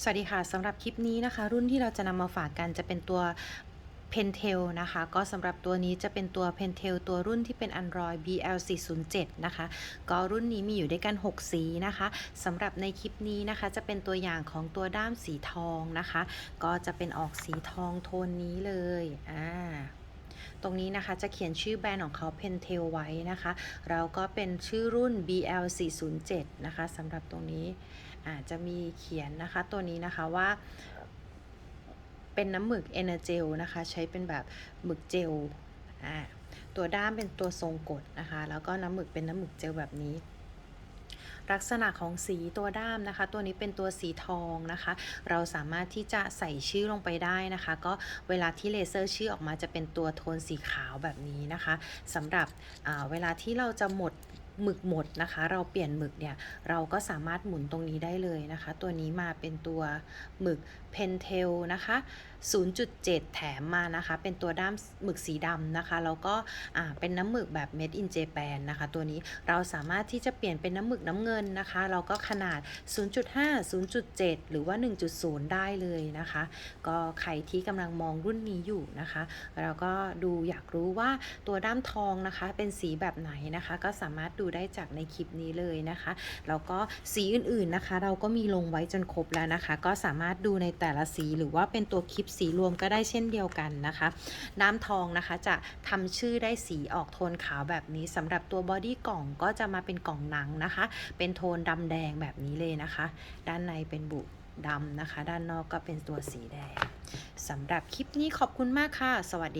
สวัสดีค่ะสำหรับคลิปนี้นะคะ รุ่นที่เราจะนำมาฝากกันจะเป็นตัว Pentel นะคะ ก็สำหรับตัวนี้จะเป็นตัว Pentel ตัวรุ่นที่เป็น Android BL407 นะคะ ก็รุ่นนี้มีอยู่ด้วยกัน 6 สีนะคะสำหรับในคลิปนี้นะคะ จะเป็นตัวอย่างของตัวด้ามสีทองนะคะ ก็จะเป็นออกสีทองโทนนี้เลย อ่า ตรงนี้นะคะจะเขียนชื่อแบรนด์ของเขา Pentel ไว้นะคะ เราก็เป็นชื่อรุ่น BL407 นะคะสำหรับตรงนี้อาจจะมีเขียนนะคะตัวนี้นะคะว่าเป็นน้ำหมึก Energel นะคะ ใช้เป็นแบบหมึกเจลอ่าตัวด้ามเป็นตัวทรงกดนะคะ แล้วก็น้ำหมึกเป็นน้ำหมึกเจลแบบนี้ ลักษณะของสีตัวด้ามนะคะ ตัวนี้เป็นตัวสีทองนะคะ เราสามารถที่จะใส่ชื่อลงไปได้นะคะ ก็เวลาที่เลเซอร์ชื่อออกมาจะเป็นตัวโทนสีขาวแบบนี้นะคะสำหรับเวลาที่เราจะหมด หมึกหมดนะคะ เราเปลี่ยนหมึกเนี่ยเราก็สามารถหมุนตรงนี้ได้เลยนะคะ ตัวนี้มาเป็นตัวหมึก Pentel นะคะ 0.7 แถมมานะคะ เป็นตัวด้ามหมึกสีดำนะคะ แล้วก็เป็นน้ำหมึกแบบ Made in Japan นะคะ ตัวนี้เราสามารถที่จะเปลี่ยนเป็นน้ำหมึกน้ำเงินนะคะ เราก็ขนาด 0.5 0.7 หรือว่า 1.0 ได้เลยนะคะ ก็ใครที่กำลังมองรุ่นนี้อยู่นะคะแล้วก็ดูอยากรู้ว่าตัวด้ามทองนะคะ เป็นสีแบบไหนนะคะ ก็สามารถดูได้จากในคลิปนี้เลยนะคะแล้วก็สีอื่นๆนะคะ เราก็มีลงไว้จนครบแล้วนะคะ ก็สามารถดูในแต่ละสีหรือว่าเป็นตัวคลิปสีรวมก็ได้เช่นเดียวกันนะคะด้าทองนะคะจะทำชื่อได้สีออกโทนขาวแบบนี้สำหรับตัวบอดี้กล่องก็จะมาเป็นกล่องหนังนะคะ เป็นโทนดำแดงแบบนี้เลยนะคะ ด้านในเป็นบุดำนะคะ ด้านนอกก็เป็นตัวสีแดงสำหรับคลิปนี้ขอบคุณมากค่ะ สวัสดี